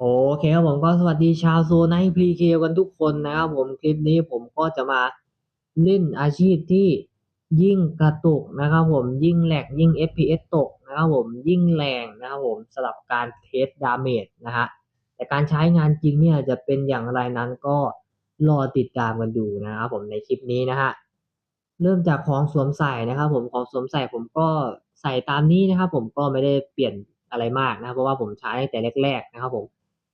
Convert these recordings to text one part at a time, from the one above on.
โอเคครับผมก็สวัสดีชาวโซนให้พรีเคกันทุกคนนะครับผมคลิปนี้ผมก็จะมาเล่นอาชีพที่ยิ่งกระตุกนะครับผมยิ่งแหลกยิ่ง FPS ตกนะครับผมยิ่งแรงนะครับผมสำหรับการเทสดาเมจนะฮะแต่การใช้งานจริงเนี่ยจะเป็นอย่างไรนั้นก็รอติดตามกันดูนะครับผมในคลิปนี้นะฮะเริ่มจากของสวมใส่นะครับผมของสวมใส่ผมก็ใส่ตามนี้นะครับผมก็ไม่ได้เปลี่ยนอะไรมากนะเพราะว่าผมใช้แต่แรกๆนะครับผม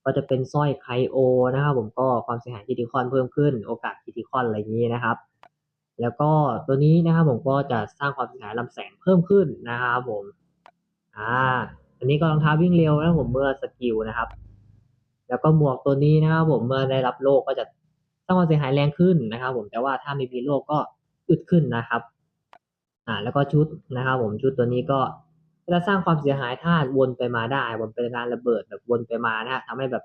ก็จะเป็นสร้อยไคโอนะครับผมก็ความเสียหายคิติคอนเพิ่มขึ้น โอกาสคิติคอนอะไรอย่างนี้นะครับ แล้วก็ตัวนี้นะครับผมก็จะสร้างความเสียหายลำแสงเพิ่มขึ้นนะครับผมอ่าอันนี้ก็รองเท้าวิ่งเร็วนะผมเมื่อสกิลนะครับ แล้วก็หมวกตัวนี้นะครับผมเมื่อได้รับโลกก็จะสร้างความเสียหายแรงขึ้นนะครับ ผมแต่ว่าถ้าไม่มีโลกก็อึดขึ้นนะครับ อ่าแล้วก็ชุดนะครับ ผมชุดตัวนี้ก็ จะสร้างความเสียหายถ้าวนไปมาได้ วนเป็นการระเบิดแบบวนไปมานะฮะทำให้แบบ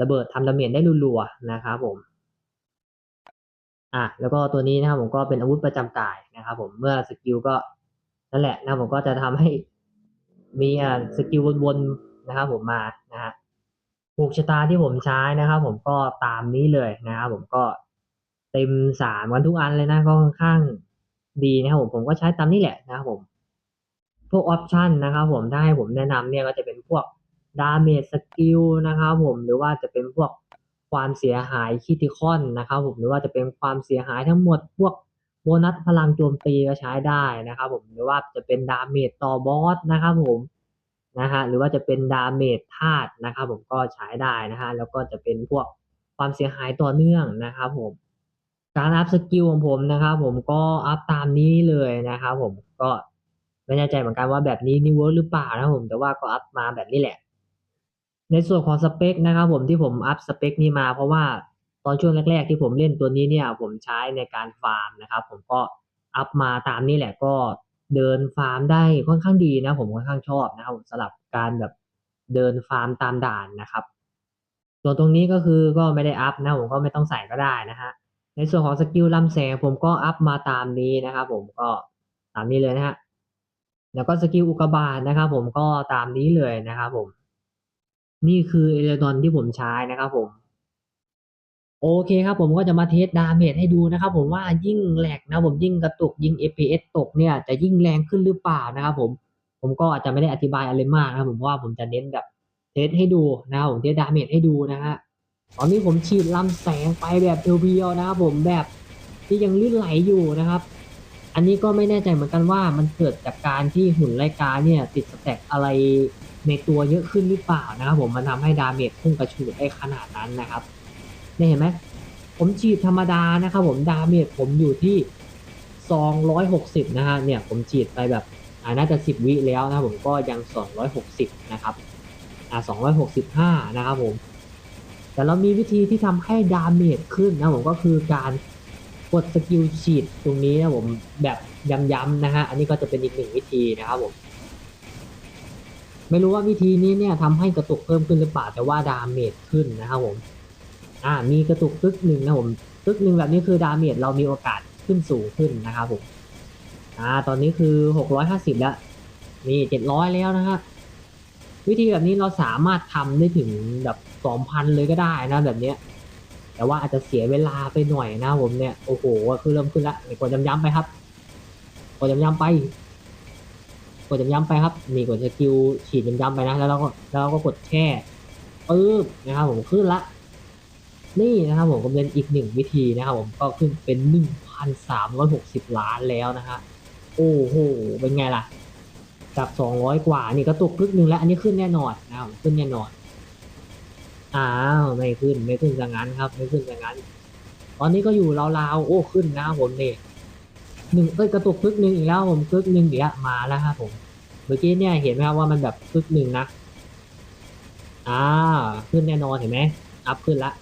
ระเบิดทำดาเมจได้รัวๆนะครับผมอะแล้วก็ตัวนี้นะครับผมก็เป็นอาวุธประจำกายนะครับผมเมื่อสกิลก็นั่นแหละนะผมก็จะทำให้มีอ่าสกิลวนๆนะครับผมมานะฮะผูกชะตาที่ผมใช้นะครับผมก็ตามนี้เลยนะครับผมก็เต็มสามกันทุกอันเลยนะก็ค่อนข้างดีนะครับผมผมก็ใช้ตามนี้แหละนะครับผม พวกออปชันนะครับผมถ้าให้ผมแนะนำเนี่ยก็จะเป็นพวกดาเมจสกิลนะครับผมหรือว่าจะเป็นพวกความเสียหายคิติคอนนะครับผมหรือว่าจะเป็นความเสียหายทั้งหมดพวกโบนัสพลังโจมตีก็ใช้ได้นะครับผมหรือว่าจะเป็นดาเมจต่อบอสนะครับผมนะฮะหรือว่าจะเป็นดาเมจธาตุนะครับผมก็ใช้ได้นะฮะแล้วก็จะเป็นพวกความเสียหายต่อเนื่องนะครับผมการอัพสกิลของผมนะครับผมก็อัพตามนี้เลยนะครับผมก็ ไม่แน่ใจเหมือนกันว่าแบบนี้นี่เวิร์กหรือเปล่านะผมแต่ว่าก็อัพมาแบบนี้แหละ ในส่วนของสเปคนะครับผมที่ผมอัพสเปคนี้มาเพราะว่าตอนช่วงแรก ๆ ที่ผมเล่นตัวนี้เนี่ย ผมใช้ในการฟาร์มนะครับ ผมก็อัพมาตามนี้แหละก็เดินฟาร์มได้ค่อนข้างดีนะ ผมค่อนข้างชอบนะครับสำหรับการแบบเดินฟาร์มตามด่านนะครับ ส่วนตรงนี้ก็คือก็ไม่ได้อัพนะผมก็ไม่ต้องใส่ก็ได้นะฮะในส่วนของสกิลลำแสงผมก็อัพมาตามนี้นะครับผมก็ตามนี้เลยนะฮะ แล้วก็สกิลอุกกาบาตนะครับผมก็ตามนี้เลยนะครับผม นี่คือเอเลดอนที่ผมใช้นะครับผม โอเคครับผมก็จะมาเทสดาเมจให้ดูนะครับผมว่ายิ่งแหลกนะผมยิ่งกระตุกยิ่ง FPS ตกเนี่ยจะยิ่งแรงขึ้นหรือเปล่านะครับผม ผมก็อาจจะไม่ได้อธิบายอะไรมากนะผมว่าผมจะเน้นแบบเทสให้ดูนะครับผมเทสดาเมจให้ดูนะฮะตอนนี้ผมฉีดลำแสงไปแบบเพียวๆนะครับผมแบบที่ยังลื่นไหลอยู่นะครับ อันนี้ก็ไม่แน่ใจเหมือนกันว่ามันเกิดจากการที่หุ่นไลกาเนี่ยติดสแต็กอะไรในตัวเยอะขึ้นหรือเปล่านะครับผมมันทำให้ดาเมจพุ่งกระฉูดได้ขนาดนั้นนะครับเนี่ยเห็นไหมผมฉีดธรรมดานะครับผมดาเมจผมอยู่ที่ 260 นะฮะเนี่ยผมฉีดไปแบบน่าจะ 10 วิแล้วนะผมก็ยัง 260 นะครับอ่า265 นะครับผมแต่เรามีวิธีที่ทำให้ดาเมจขึ้นนะผมก็คือการ กดสกิลฉีดตรงนี้นะผมแบบย้ำๆนะฮะอันนี้ก็จะเป็นอีกหนึ่งวิธีนะครับผมไม่รู้ว่าวิธีนี้เนี่ยทำให้กระตุกเพิ่มขึ้นหรือเปล่าแต่ว่าดาเมจขึ้นนะครับผมอ่ามีกระตุกตึกหนึ่งนะผมตึกหนึ่งแบบนี้คือดาเมจเรามีโอกาสขึ้นสูงขึ้นนะครับผมอ่าตอนนี้คือหกร้อยห้าสิบแล้วนี่เจ็ดร้อยแล้วนะฮะวิธีแบบนี้เราสามารถทำได้ถึงแบบสองพันเลยก็ได้นะแบบเนี้ย แต่ว่าอาจจะเสียเวลาไปหน่อยนะผมเนี่ย โอ้โหคือเริ่มขึ้นละกดย้ำๆไปครับ กดย้ำๆไป กดย้ำๆไปครับ นี่กดสกิลฉีดย้ำๆไปนะ แล้วเราก็แล้วเราก็กดแช่ปึ๊บนะครับผมขึ้นละ นี่นะครับผมก็เป็นอีกหนึ่งวิธีนะครับผมก็ขึ้นเป็นหนึ่งพันสามร้อยหกสิบล้านแล้วนะฮะ โอ้โห เป็นไงล่ะ จากสองร้อยกว่า นี่ก็ตกครึ่งหนึ่งแล้ว อันนี้ขึ้นแน่นอนนะครับขึ้นแน่นอน อ้าวไม่ขึ้นไม่ขึ้นซะงั้นครับ ไม่ขึ้นซะงั้น ตอนนี้ก็อยู่ราวๆโอ้ขึ้นนะผมเนี่ยหนึ่งเอ้ยกระตุกครึ่งหนึ่งอีกแล้วผมครึ่งหนึ่งเดี๋ยวมาแล้วครับผมเมื่อกี้เนี่ยเห็นไหมครับว่ามันแบบครึ่งหนึ่งนะอ่าขึ้นแน่นอนเห็นไหมอัพขึ้นละ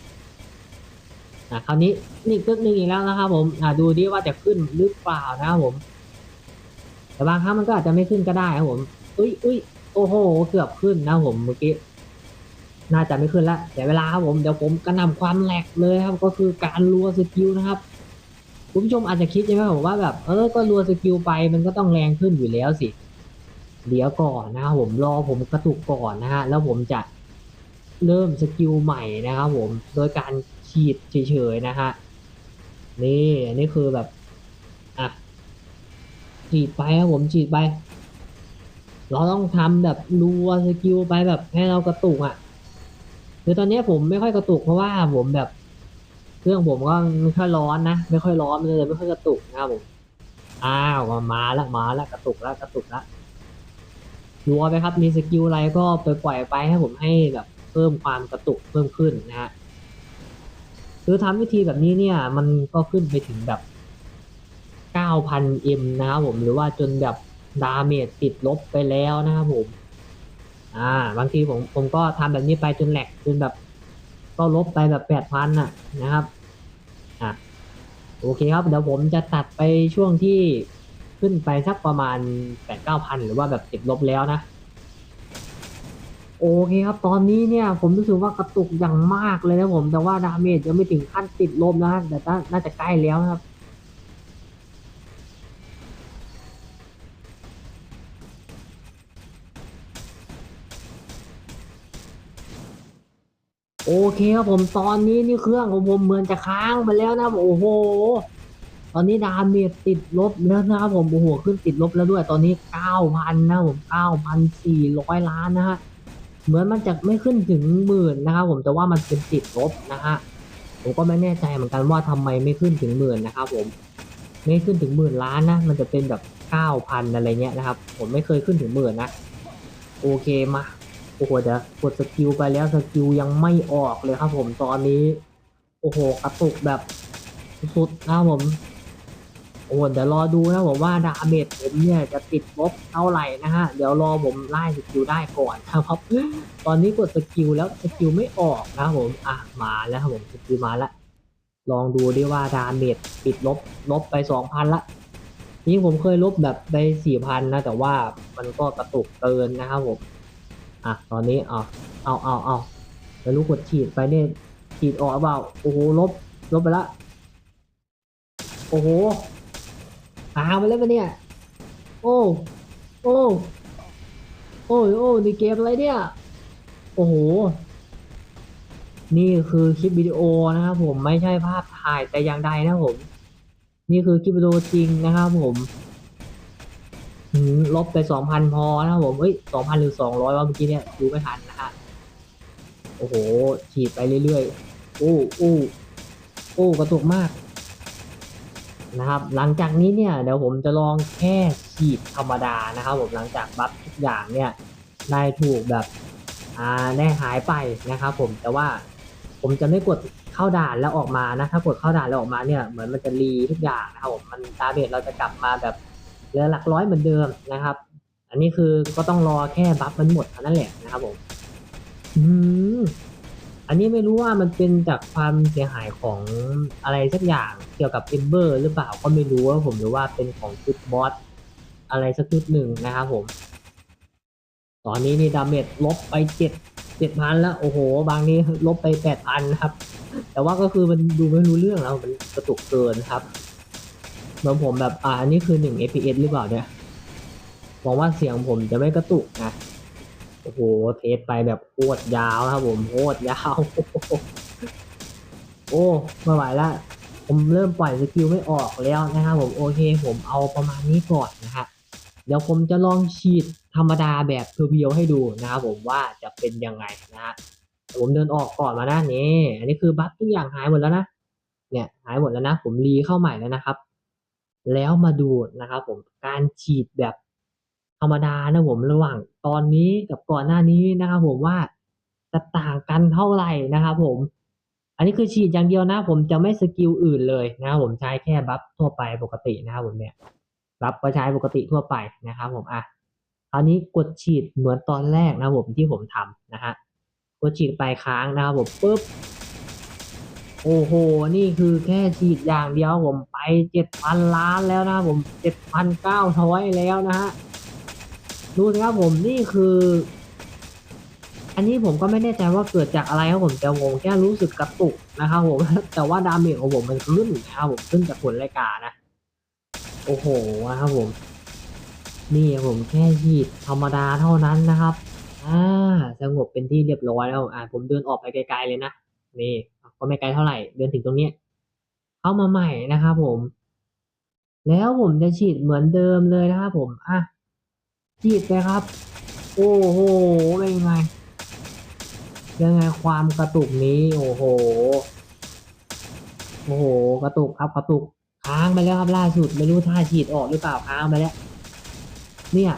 อะคราวนี้นี่ครึ่งหนึ่งอีกแล้วนะครับผมอ่าดูดิว่าจะขึ้นหรือเปล่านะครับผม แต่บางครั้งมันก็อาจจะไม่ขึ้นก็ได้ครับผมอุ้ยอุ้ยโอ้โห เกือบขึ้นนะผมเมื่อกี้ น่าจะไม่ขึ้นละเสียเวลาครับผมเดี๋ยวผมกระนำความแหลกเลยครับก็คือการรัวสกิลนะครับคุณผู้ชมอาจจะคิดใช่ไหมผมว่าแบบเออก็รัวสกิลไปมันก็ต้องแรงขึ้นอยู่แล้วสิเดี๋ยวก่อนนะครับผมรอผมกระตุกก่อนนะฮะแล้วผมจะเริ่มสกิลใหม่นะครับผมโดยการฉีดเฉยๆนะฮะนี่อันนี้คือแบบอะฉีดไปครับผมฉีดไป เราต้องทำแบบรัวสกิลไปแบบให้เรากระตุกอะ คือตอนนี้ผมไม่ค่อยกระตุกเพราะว่าผมแบบ เครื่องผมก็ไม่ค่อยร้อนนะไม่ค่อยร้อนเลยไม่ค่อยกระตุกนะครับผมอ้าวมาละมาละกระตุกละกระตุกละรัวไปครับมีสกิลอะไรก็ไปปล่อยไปให้ผมให้แบบเพิ่มความกระตุกเพิ่มขึ้นนะฮะคือทำวิธีแบบนี้เนี่ย มันก็ขึ้นไปถึงแบบ 9,000 m นะครับผมหรือว่าจนแบบดาเมจติดลบไปแล้วนะครับผม อ่า บางทีผมผมก็ทำแบบนี้ไปจนแหลกจนแบบ ก็ลบไปแบบ8,000น่ะนะครับอะโอเคครับเดี๋ยวผมจะตัดไปช่วงที่ขึ้นไปสักประมาณ8-9,000หรือว่าแบบติดลบแล้วนะโอเคครับ ตอนนี้เนี่ยผมรู้สึกว่ากระตุกอย่างมากเลยนะผม แต่ว่าดาเมจยังไม่ถึงขั้นติดลบนะแต่น่าน่าจะใกล้แล้วนะครับ โอเคครับผมตอนนี้นี่เครื่องของผมเหมือนจะค้างไปแล้วนะโอ้โห ตอนนี้ดาเมจติดลบแล้วนะครับผมโอ้โหขึ้นติดลบแล้วด้วยตอนนี้เก้าพันนะผมเก้าพันสี่ร้อยล้านนะฮะเหมือนมันจะไม่ขึ้นถึงหมื่นนะครับผมแต่ว่ามันเป็นติดลบนะฮะผมก็ไม่แน่ใจเหมือนกันว่าทำไมไม่ขึ้นถึงหมื่นนะครับผมไม่ขึ้นถึงหมื่นล้านนะมันจะเป็นแบบเก้าพันอะไรเงี้ยนะครับ ผมไม่เคยขึ้นถึงหมื่นนะโอเคมา โอ้โหเดี๋ยวกดสกิลไปแล้วสกิลยังไม่ออกเลยครับผมตอนนี้ โอ้โหกระตุกแบบสุดๆนะครับผมโอ้โหเดี๋ยวรอดูนะผมว่าดาเมจผมเนี่ยจะติดลบเท่าไหร่นะฮะ เดี๋ยวรอผมไล่สกิลได้ก่อนนะครับ ตอนนี้กดสกิลแล้วสกิลไม่ออกนะครับผมอะมาแล้วครับผมสกิลมาแล้วลองดูดิว่าดาเมจติดลบลบไปสองพันละนี่ผมเคยลบแบบไปสี่พันนะแต่ว่ามันก็กระตุกเกินนะครับผม อะตอนนี้เอาเอาเอาเอาไม่รู้กดฉีดไปเนี่ยฉีดออกเปล่าโอ้โหลบลบไปละโอ้โหหางไปแล้วปะเนี่ย โอ้ โอ้ โอ้ยโอ้ในเกมอะไรเนี่ย โอ้โห นี่คือคลิปวิดีโอนะครับผมไม่ใช่ภาพถ่ายแต่อย่างใดนะผม นี่คือคลิปวิดีโอจริงนะครับผม ลบไปสองพันพอนะครับผมเอ้ยสองพันหรือสองร้อยว่าเมื่อกี้เนี่ยดูไม่ทันนะฮะ โอ้โห ฉีดไปเรื่อยๆโอ้โอ้โอ้กระตุกมาก นะครับ หลังจากนี้เนี่ย เดี๋ยวผมจะลองแค่ฉีดธรรมดานะครับผมหลังจากบัฟทุกอย่างเนี่ยได้ถูกแบบ อ่าได้หายไปนะครับผมแต่ว่าผมจะไม่กดเข้าด่านแล้วออกมานะ ถ้ากดเข้าด่านแล้วออกมาเนี่ยเหมือนมันจะรีทุกอย่างนะครับผมมันดาเมจเราจะกลับมาแบบ ลือหลักร้อยเหมือนเดิมนะครับ อันนี้คือก็ต้องรอแค่บัฟมันหมดเท่านั้นแหละนะครับผมอืมอันนี้ไม่รู้ว่ามันเป็นจากความเสียหายของอะไรสักอย่างเกี่ยวกับเอมเบอร์หรือเปล่าก็ไม่รู้ว่าผมหรือว่าเป็นของชุดบอสอะไรสักชุดหนึ่งนะครับผม ตอนนี้นี่ดาเมจลบไปเจ็ดเจ็ดพันแล้ว โอ้โห บางนี้ลบไปแปดพันครับ แต่ว่าก็คือมันดูไม่รู้เรื่องแล้วมันกระตุกเกินครับ เหมือนผมแบบอ่าอันนี้คือหนึ่ง fps หรือเปล่าเนี่ยหวังว่าเสียงผมจะไม่กระตุกนะโอ้โหเทสไปแบบโคตรยาวครับผมโคตรยาวโอ้ไม่ไหวละผมเริ่มปล่อยสกิลไม่ออกแล้วนะครับผมโอเค ผมเอาประมาณนี้ก่อนนะฮะเดี๋ยวผมจะลองฉีดธรรมดาแบบเพียวๆให้ดูนะครับผมว่าจะเป็นยังไงนะฮะผมเดินออกก่อนมานะนี่อันนี้คือบัฟทุกอย่างหายหมดแล้วนะเนี่ยหายหมดแล้วนะ ผมรีเข้าใหม่แล้วนะครับ แล้วมาดูนะครับผมการฉีดแบบธรรมดานะผมระหว่างตอนนี้กับก่อนหน้านี้นะครับผมว่าจะต่างกันเท่าไหร่นะครับผม อันนี้คือฉีดอย่างเดียวนะ ผมจะไม่สกิลอื่นเลยนะครับผมใช้แค่บัฟทั่วไปปกตินะครับผมเนี่ยบัฟก็ใช้ปกติทั่วไปนะครับผมอะคราวนี้กดฉีดเหมือนตอนแรกนะครับผมที่ผมทำนะฮะกดฉีดไปค้างนะครับผมปุ๊บ โอ้โห นี่คือแค่ฉีดอย่างเดียวผมไปเจ็ดพันล้านแล้วนะผมเจ็ดพันเก้าร้อยแล้วนะฮะ ดูสิครับผมนี่คือ อันนี้ผมก็ไม่แน่ใจว่าเกิดจากอะไรครับผมแต่ผมแค่รู้สึกกระตุกนะครับผม แต่ว่าดาเมจของผมมันขึ้นนะครับผมขึ้นจากผลรายการนะ โอ้โหนะครับผม นี่ผมแค่ฉีดธรรมดาเท่านั้นนะครับ อ่า สงบเป็นที่เรียบร้อยแล้ว อ่า ผมเดินออกไปไกลๆเลยนะ นี่ ก็ไม่ไกลเท่าไหร่ เดินถึงตรงเนี้ยเข้ามาใหม่นะครับผม แล้วผมจะฉีดเหมือนเดิมเลยนะครับผมอะฉีดไปครับ โอ้โหเป็นยังไงยังไงความกระตุกนี้ โอ้โห โอ้โห กระตุกครับกระตุกค้างไปแล้วครับล่าสุดไม่รู้ท่าฉีดออกหรือเปล่าค้างไปแล้ว เนี่ย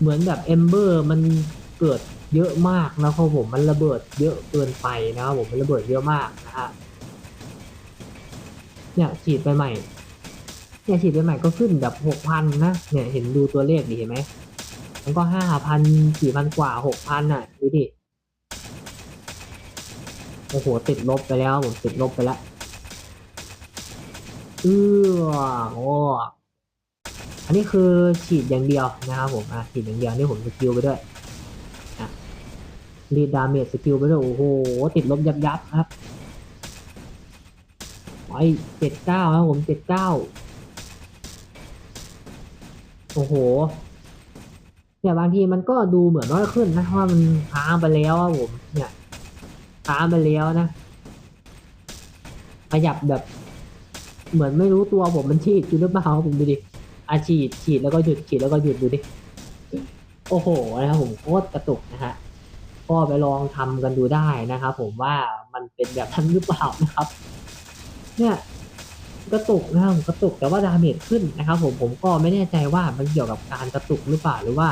เหมือนแบบเอมเบอร์มันเกิด เยอะมากนะครับผมมันระเบิดเยอะเกินไปนะครับผมมันระเบิดเยอะมากนะฮะเนี่ยฉีดไปใหม่เนี่ยฉีดไปใหม่ก็ขึ้นแบบหกพันนะเนี่ยเห็นดูตัวเลขดิเห็นไหมมันก็ห้าพันสี่พันกว่าหกพันอะดูดิโอ้โหติดลบไปแล้วผมติดลบไปแล้วเออโอ้อันนี้คือฉีดอย่างเดียวนะครับผมอะฉีดอย่างเดียวนี่ผมสกิลไปด้วย รีดดาเมจสกิลไปด้วยโอ้โห ติดลบยับยับครับไปเจ็ดเก้าครับผมเจ็ดเก้าโอ้โหเนี่ยบางทีมันก็ดูเหมือนว่าขึ้นนะว่ามันค้างไปแล้วอะผมเนี่ยค้างไปแล้วนะขยับแบบ เหมือนไม่รู้ตัวผมมันฉีดอยู่หรือเปล่าผมดูดิอาฉีดฉีดแล้วก็หยุดฉีดแล้วก็หยุดดูดิโอ้โหนะครับผมโคตรกระตุกนะฮะ ก็ไปลองทำกันดูได้นะครับผมว่ามันเป็นแบบนั้นหรือเปล่านะครับ เนี่ยกระตุกนะครับกระตุกแต่ว่าดาเมจขึ้นนะครับ ผมผมก็ไม่แน่ใจว่ามันเกี่ยวกับการกระตุกหรือเปล่าหรือว่า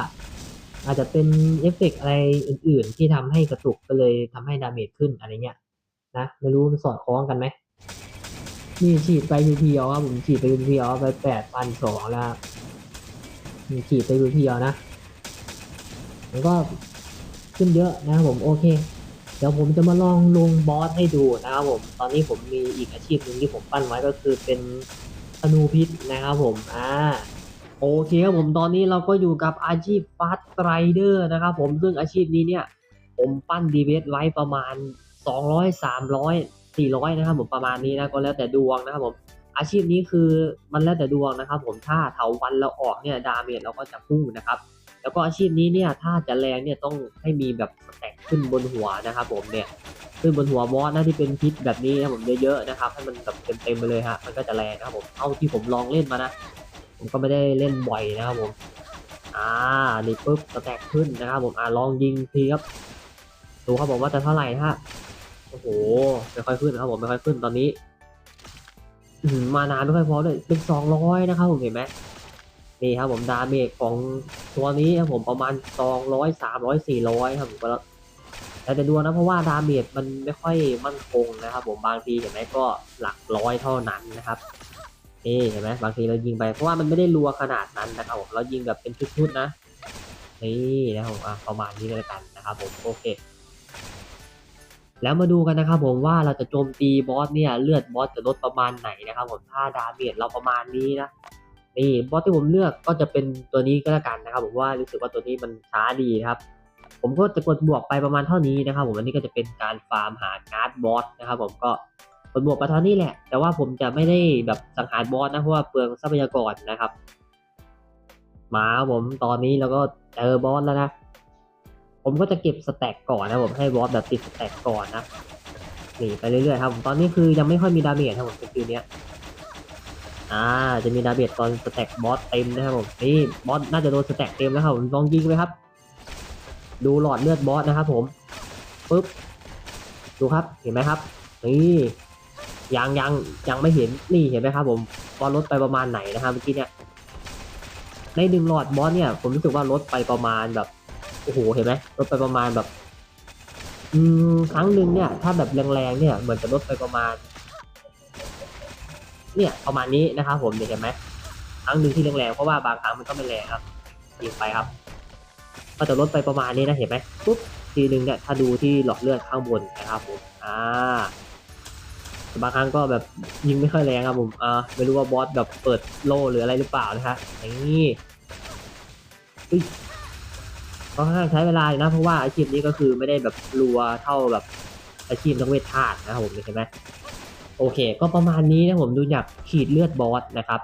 อาจจะเป็นเอฟเฟกต์อะไรอื่น ๆ ที่ทำให้กระตุกก็เลยทำให้ดาเมจขึ้นอะไรเงี้ยนะไม่รู้มันสอดคล้องกันไหมนี่ฉีดไปเพียวครับผมฉีดไปเพียวไปแปดพันสองแล้วฉีดไปเพียวนะมันก็ ขึ้นเยอะนะครับผมโอเค เดี๋ยวผมจะมาลองลงบอสให้ดูนะครับผม ตอนนี้ผมมีอีกอาชีพหนึ่งที่ผมปั้นไว้ก็คือเป็นธนูพิษนะครับผมอ่าโอเคครับผมตอนนี้เราก็อยู่กับอาชีพฟาสต์ไรเดอร์นะครับผมซึ่งอาชีพนี้เนี่ยผมปั้นดีเวสไว้ประมาณ 200 300 400นะครับผมประมาณนี้นะก็แล้วแต่ดวงนะครับผมอาชีพนี้คือมันแล้วแต่ดวงนะครับผมถ้าเถาวันเราออกเนี่ยดาเมจเราก็จะพุ่งนะครับ แล้วก็อาชีพนี้เนี่ยถ้าจะแรงเนี่ยต้องให้มีแบบแตกขึ้นบนหัวนะครับผมเนี่ยขึ้นบนหัวบอสนะที่เป็นพิษแบบนี้นะผมเยอะๆนะครับให้มันแบบเต็มๆไปเลยฮะมันก็จะแรงนะครับผมเท่าที่ผมลองเล่นมานะ ผมก็ไม่ได้เล่นบ่อยนะครับผมอ่านี่ปุ๊บสแต็กขึ้นนะครับผมอ่าลองยิงทีครับดูครับผมว่าจะเท่าไหร่ฮะโอ้โหไม่ค่อยขึ้นนะครับผมไม่ค่อยขึ้นตอนนี้มมานานไม่ค่อยพอเลยเป็นสองร้อยนะครับผมเห็นไหม นี่ครับผมดาเมจของตัวนี้ครับผมประมาณสองร้อยสามร้อยสี่ร้อยครับผมก็แล้วแต่จะดูนะเพราะว่าดาเมจมันไม่ค่อยมั่นคงนะครับผมบางทีเห็นไหมก็หลักร้อยเท่านั้นนะครับนี่เห็นไหมบางทีเรายิงไปเพราะว่ามันไม่ได้รัวขนาดนั้นนะครับผมเรายิงแบบเป็นชุดๆนะนี่นะครับผมประมาณนี้เลยกันนะครับผมโอเค แล้วมาดูกันนะครับผมว่าเราจะโจมตีบอสเนี่ยเลือดบอสจะลดประมาณไหนนะครับผมถ้าดาเมจเราประมาณนี้นะ นี่บอสที่ผมเลือกก็จะเป็นตัวนี้ก็แล้วกันนะครับผมว่ารู้สึกว่าตัวนี้มันช้าดีนะครับ ผมก็จะกดบวกไปประมาณเท่านี้นะครับ ผมอันนี้ก็จะเป็นการฟาร์มหาการ์ดบอสนะครับ ผมก็กดบวกไปเท่านี้แหละ แต่ว่าผมจะไม่ได้แบบสังหารบอสนะเพราะว่าเปลืองทรัพยากรนะครับ มาครับผมตอนนี้เราก็เจอบอสแล้วนะผมก็จะเก็บสแต็กก่อนนะผมให้บอสแบบติดสแต็กก่อนนะนี่ไปเรื่อยๆครับผมตอนนี้คือยังไม่ค่อยมีดาเมจครับผมสกิลเนี้ย อ่า จะมีดาเมจตอนสแต็กบอสเต็มนะครับผม นี่บอสน่าจะโดนสแต็กเต็มแล้วครับลองยิงเลยครับ ดูหลอดเลือดบอสนะครับผมปึ๊บ ดูครับ เห็นไหมครับ นี่ยังยังยังไม่เห็น นี่เห็นไหมครับ ผมบอสลดไปประมาณไหนนะครับเมื่อกี้เนี่ย ในหนึ่งหลอดบอสเนี่ย ผมรู้สึกว่าลดไปประมาณแบบ โอ้โห เห็นไหมลดไปประมาณแบบ อืม ครั้งหนึ่งเนี่ย ถ้าแบบแรงๆเนี่ย เหมือนจะลดไปประมาณ เนี่ยประมาณนี้นะครับผมเนี่ยเห็นไหมครั้งหนึ่งที่แรงๆเพราะว่าบางครั้งมันก็ไม่แรงครับยิงไปครับ ก็จะลดไปประมาณนี้นะเห็นไหมปุ๊บทีหนึ่งเนี่ยถ้าดูที่หลอดเลือดข้างบนนะครับผมอ่าบางครั้งก็แบบยิงไม่ค่อยแรงครับผมอ่าไม่รู้ว่าบอสแบบเปิดโล่หรืออะไรหรือเปล่านะฮะนี่อุ้ก็ค่อนข้างใช้เวลาอยู่นะ เพราะว่าอาชีพนี้ก็คือไม่ได้แบบรัวเท่าแบบอาชีพนักเวทธาตุนะครับผมเห็นไหม โอเค ก็ประมาณนี้นะผมดูจากขีดเลือดบอสนะครับ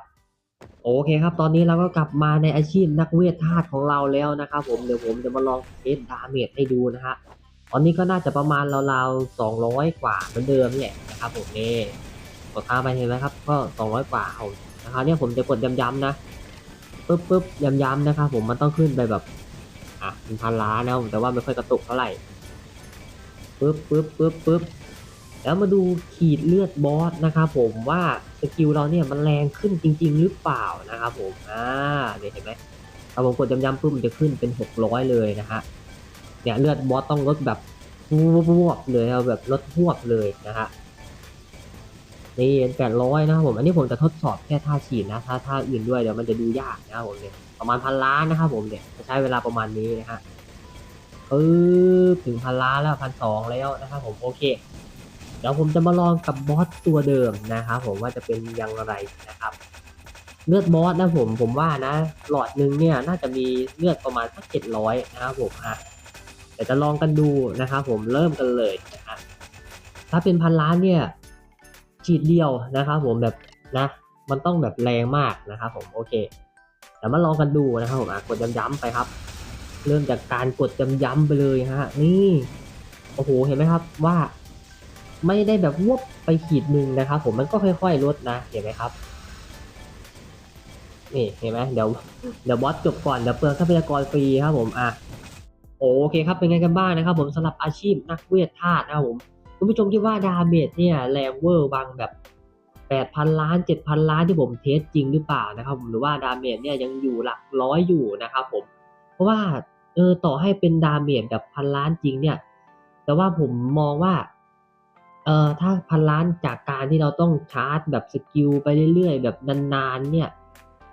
โอเคครับ ตอนนี้เราก็กลับมาในอาชีพนักเวทธาตุของเราแล้วนะครับผมเดี๋ยวผมจะมาลองเทสดาเมจให้ดูนะฮะตอนนี้ก็น่าจะประมาณราวๆสองร้อยกว่าเหมือนเดิมเนี่ยนะครับผมนี่กดตามไปเห็นไหมครับ ก็สองร้อยกว่าเอานะครับเนี่ยผมจะกดย้ำๆนะปึ๊บปึ๊บย้ำๆนะครับผมมันต้องขึ้นไปแบบอะเป็นพันล้านนะแต่ว่าไม่ค่อยกระตุกเท่าไหร่ปึ๊บปึ๊บปึ๊บปึ๊บ แล้วมาดูขีดเลือดบอสนะครับผมว่าสกิลเราเนี่ยมันแรงขึ้นจริง ๆ หรือเปล่านะครับผมอ่าเนี่ยเห็นไหมถ้าผมกดย้ำๆปุ๊บมันจะขึ้นเป็นหกร้อยเลยนะฮะเนี่ยเลือดบอสต้องลดแบบววบเลยเอาแบบลดหวบเลยนะฮะนี่แปดร้อยนะครับผม อันนี้ผมจะทดสอบแค่ท่าฉีดนะถ้าท่าอื่นด้วยเดี๋ยวมันจะดูยากนะครับผมเนี่ยประมาณพันล้านนะครับผมเนี่ยจะใช้เวลาประมาณนี้นะฮะปึ๊บถึงพันล้านแล้วพันสองแล้วนะครับผมโอเค เดี๋ยวผมจะมาลองกับบอสตัวเดิมนะครับผมว่าจะเป็นอยังไรนะครับ เลือดบอสนะผมผมว่านะ หลอดหนึ่งเนี่ยน่าจะมีเลือดประมาณสักเจ็ดร้อยนะครับผมอะเดี๋ยวจะลองกันดูนะครับผมเริ่มกันเลยนะฮะถ้าเป็นพันล้านเนี่ยฉีดเดียวนะครับผมแบบนะ มันต้องแบบแรงมากนะครับผมโอเคเดี๋ยวมาลองกันดูนะครับผมอะกดย้ำๆไปครับ เริ่มจากการกดย้ำๆไปเลยฮะนี่โอ้โหเห็นไหมครับว่า ไม่ได้แบบวบไปขีดหนึ่งนะครับผมมันก็ค่อยๆลดนะเห็นไหมครับนี่เห็นไหมเดี๋ยวเดี๋ยวบอสจบก่อนเดี๋ยวเปลืองทรัพยากรฟรีครับผมอะโอเคครับเป็นไงกันบ้างนะครับ ผมสำหรับอาชีพนักเวทธาตุนะครับผมคุณผู้ชมคิดว่าดาเมจเนี่ยแรงเวอร์บางแบบแปดพันล้านเจ็ดพันล้านที่ผมเทสจริงหรือเปล่านะครับผมหรือว่าดาเมจเนี่ยยังอยู่หลักร้อยอยู่นะครับผมเพราะว่าเออต่อให้เป็นดาเมจแบบพันล้านจริงเนี่ย แต่ว่าผมมองว่า เอ่อถ้าพันล้านจากการที่เราต้องชาร์จแบบสกิลไปเรื่อยๆ แบบนานๆเนี่ย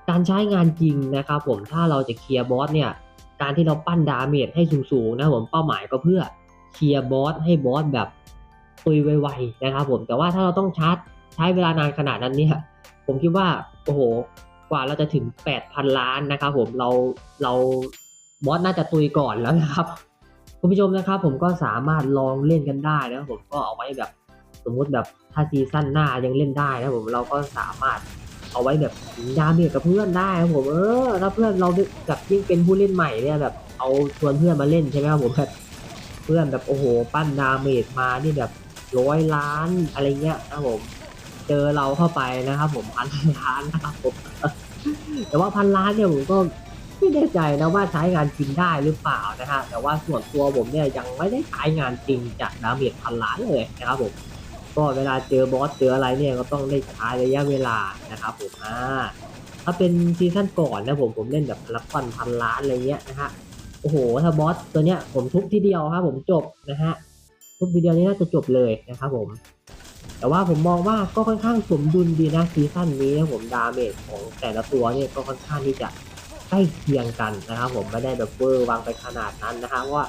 การใช้งานจริงนะครับผมถ้าเราจะเคลียร์บอสเนี่ยการที่เราปั้นดาเมจให้สูงๆนะผมเป้าหมายก็เพื่อเคลียร์บอสให้บอสแบบตุยไวๆนะครับผมแต่ว่าถ้าเราต้องชาร์จใช้เวลานานขนาดนั้นเนี่ยผมคิดว่าโอ้โหกว่าเราจะถึง 8,000 ล้านนะครับผมเราเราบอสน่าจะตุยก่อนแล้วนะครับคุณผู้ชมนะครับผมก็สามารถลองเล่นกันได้นะครับผมก็เอาไว้แบบ สมมุติแบบถ้าซีซั่นหน้ายังเล่นได้นะผมเราก็สามารถเอาไว้แบบดาเมจกับเพื่อนได้ครับผมเออถ้าเพื่อนเราแบบยิ่งเป็นผู้เล่นใหม่เนี่ยแบบเอาชวนเพื่อนมาเล่นใช่ไหมครับผมแบบเพื่อนแบบโอ้โหปั้นดาเมจมานี่แบบร้อยล้านอะไรเงี้ยนะผมเจอเราเข้าไปนะครับผมพันล้านนะครับผมแต่ว่าพันล้านเนี่ยผมก็ไม่แน่ใจนะว่าใช้งานจริงได้หรือเปล่านะฮะแต่ว่าส่วนตัวผมเนี่ยยังไม่ได้ใช้งานจริงจากดาเมจพันล้านเลยนะครับผม ก็เวลาเจอบอสเจออะไรเนี่ยก็ต้องได้ใช้ระยะเวลานะครับผมอ่าถ้าเป็นซีซั่นก่อนนะผมผมเล่นแบบละครพันล้านอะไรเงี้ยนะฮะโอ้โห ถ้าบอสตัวเนี้ยผมทุบทีเดียวครับผมจบนะฮะทุบทีเดียวนี้น่าจะจบเลยนะครับผม แต่ว่าผมมองว่าก็ค่อนข้างสมดุลดีนะซีซั่นนี้นะผมดาเมจของแต่ละตัวเนี่ยก็ค่อนข้างที่จะใกล้เคียงกันนะครับผมไม่ได้แบบเวอร์วางไปขนาดนั้นนะฮะว่า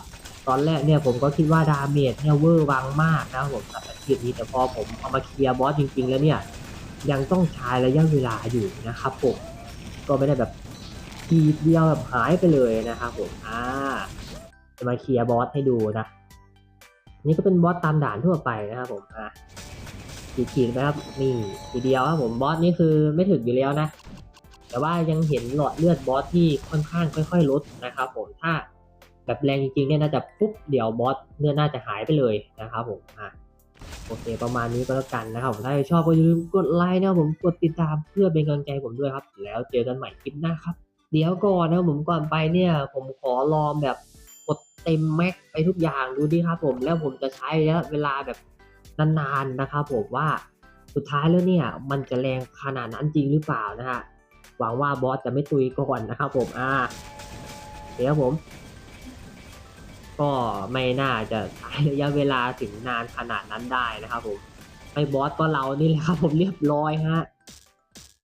ตอนแรกเนี่ยผมก็คิดว่าดาเมจเนี่ยเวอร์วังมากนะผมกับอาชีพนี้แต่พอผมเอามาเคลียร์บอสจริง ๆ แล้วเนี่ยยังต้องใช้ระยะเวลาอยู่นะครับผมก็ไม่ได้แบบทีเดียวแบบหายไปเลยนะครับผมอ่าจะมาเคลียร์บอสให้ดูนะนี่ก็เป็นบอสตามด่านทั่วไปนะครับผมอ่าขีดๆนะครับนี่ทีเดียวครับผมบอสนี่คือไม่ถึงอยู่แล้วนะแต่ว่ายังเห็นหลอดเลือดบอสที่ค่อนข้างค่อย ๆ ลดนะครับผมถ้า แบบแรงจริงๆเนี่ยน่าจะปุ๊บเดี๋ยวบอสเนี่ยน่าจะหายไปเลยนะครับผมอะโอเคประมาณนี้ก็แล้วกันนะครับผมถ้าชอบก็อย่าลืมกดไลค์นะครับผมกดติดตามเพื่อเป็นกำลังใจผมด้วยครับ แล้วเจอกันใหม่คลิปหน้าครับ เดี๋ยวก่อนนะครับผมก่อนไปเนี่ย ผมขอลองแบบกดเต็มแม็กไปทุกอย่างดูดิครับผมแล้วผมจะใช้ระยะเวลาแบบนานๆนะครับผมว่าสุดท้ายแล้วเนี่ย มันจะแรงขนาดนั้นจริงหรือเปล่านะฮะหวังว่าบอสจะไม่ตุยก่อนนะครับผมอ่าเดี๋ยวผม ก็ไม่น่าจะใช้ระยะเวลาถึงนานขนาดนั้นได้นะครับผมไอ้บอสก็เรานี่แหละครับผมเรียบร้อยฮะ